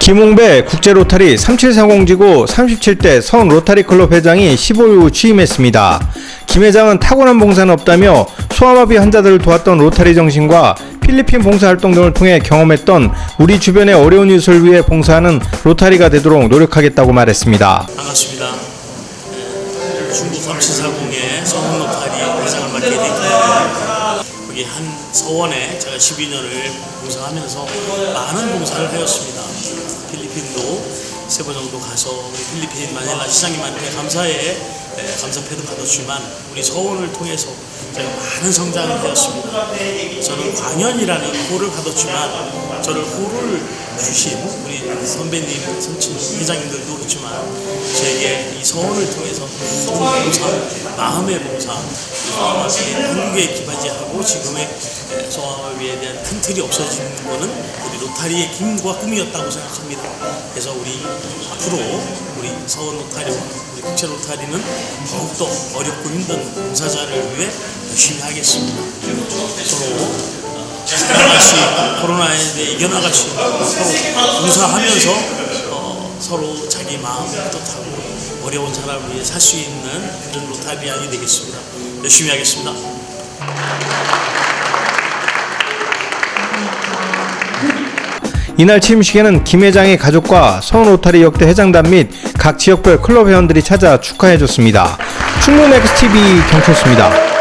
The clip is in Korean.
김홍배 국제로타리 3740지구 37대 선 로타리 클럽 회장이 15일 취임했습니다. 김 회장은 타고난 봉사는 없다며 소아마비 환자들을 도왔던 로타리 정신과 필리핀 봉사활동 등을 통해 경험했던 우리 주변의 어려운 이웃을 위해 봉사하는 로타리가 되도록 노력하겠다고 말했습니다. 반갑습니다. 네, 중국 3740의 서원 로타리 회장을 맡게 됐고 여기 한 서원에 제가 12년을 봉사하면서 많은 봉사를 하였습니다. 필리핀도 세 번 정도 가서 우리 필리핀 마닐라 시장님한테 감사의 네, 감사패도 받았지만 우리 서원을 통해서 제가 많은 성장을 되었습니다. 저는 광연이라는 호를 받았지만 저를 호를 주신 우리 선배님, 선친 회장님들도 그렇지만 제게 이 서원을 통해서 큰 봉사, 마음의 봉사, 소아마비 한국에 기반지하고 지금의 소아마비에 대한 큰 틀이 없어지는 것은 우리 로타리의 힘과 꿈이었다고 생각합니다. 그래서 우리 앞으로 우리 서원 로타리와 우리 국제 로타리는 더욱더 어렵고 힘든 봉사자를 위해 열심히 하겠습니다. 나같이 코로나에 대해 있는 서로 봉사하면서 어, 서로 자기 마음을 뜻하고 어려운 사람을 위해 살 수 있는 그런 로타리안이 되겠습니다. 열심히 하겠습니다. 이날 취임식에는 김 회장의 가족과 서원 로타리 역대 회장단 및 각 지역별 클럽 회원들이 찾아 축하해줬습니다. 충무 넥스티비 경초수입니다.